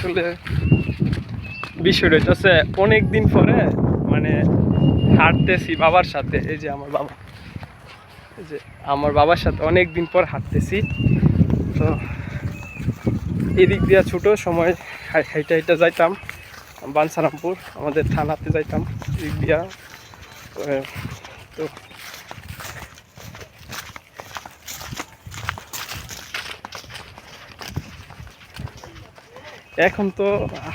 আসলে বিষয়টা হচ্ছে অনেক দিন পরে মানে হাঁটতেছি বাবার সাথে, এই যে আমার বাবা। এই যে আমার বাবার সাথে অনেক দিন পর হাঁটতেছি। তো এদিক দিয়া ছোট সময় হাই- হাইটা হাইটা যাইতাম, বানসারামপুর, আমাদের থানাতে যাইতাম এদিক দিয়া। তো এখন তো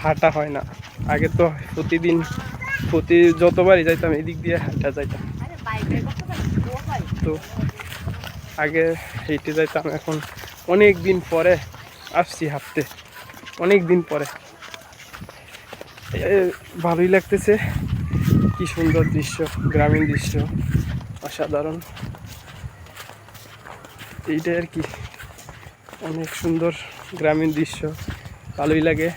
হাঁটা হয় না। আগে তো প্রতিদিন, প্রতি যতবারই যাইতাম, এদিক দিয়ে হাঁটা যাইতাম। তো আগে হেঁটে যাইতাম, এখন অনেক দিন পরে আসছি হাঁটতে। অনেক দিন পরে ভালোই লাগতেছে। কি সুন্দর দৃশ্য, গ্রামীণ দৃশ্য, অসাধারণ। এইটাই আর কি। অনেক সুন্দর গ্রামীণ দৃশ্য। ভালোই লাগে।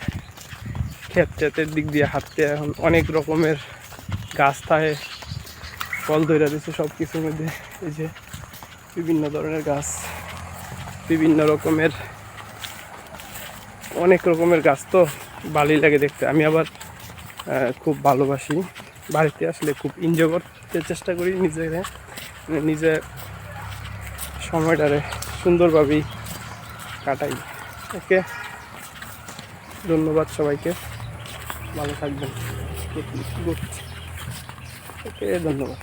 ক্ষেত টেতের দিক দিয়ে হাঁটতে এখন অনেক রকমের গাছ থাকে। ফল ধরে দিচ্ছে সব কিছুর মধ্যে। এই যে বিভিন্ন ধরনের গাছ, বিভিন্ন রকমের, অনেক রকমের গাছ তো ভালোই লাগে দেখতে। আমি আবার খুব ভালোবাসি। বাড়িতে আসলে খুব এনজয় করতে চেষ্টা করি নিজে নিজে সময়টারে সুন্দরভাবেই কাটাই। ওকে ধন্যবাদ সবাইকে। ভালো থাকবেন। ওকে ধন্যবাদ।